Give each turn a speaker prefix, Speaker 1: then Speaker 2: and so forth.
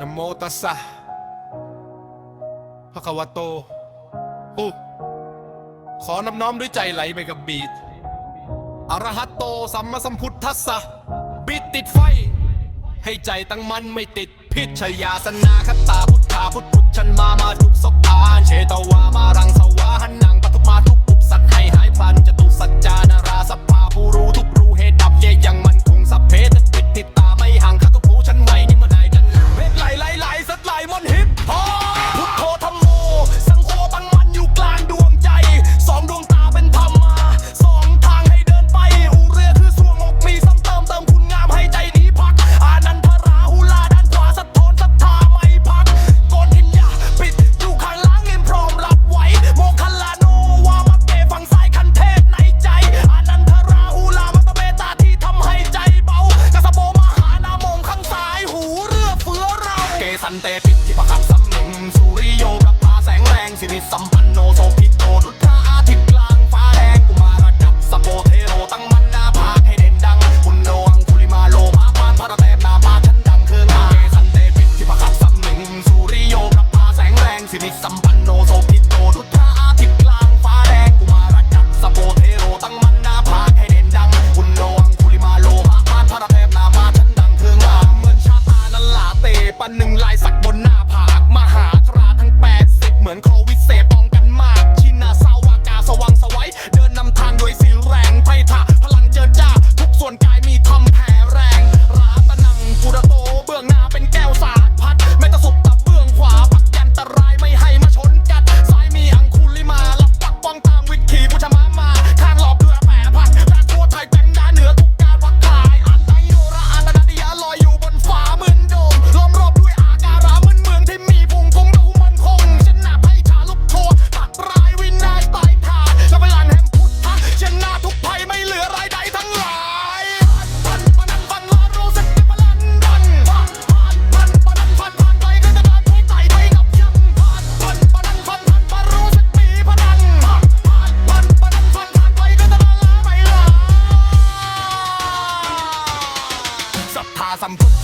Speaker 1: นโมตัสสะพระควโตโอ้ขอนำน้อมด้วยใจไหลไปกับบีดอรหัตโตสัมมาสัมพุทธัสสะบีดติดไฟ ให้ใจตั้งมั่นไม่ติดพิชยาสนาคตาพุทธาพุทธชนมามาทุกสกตาเชตวา ที่ประคับสำเร็งสุริโยกับพาแสงแรงสิริสัมพันโนโซพิโตดุทธา I'm good.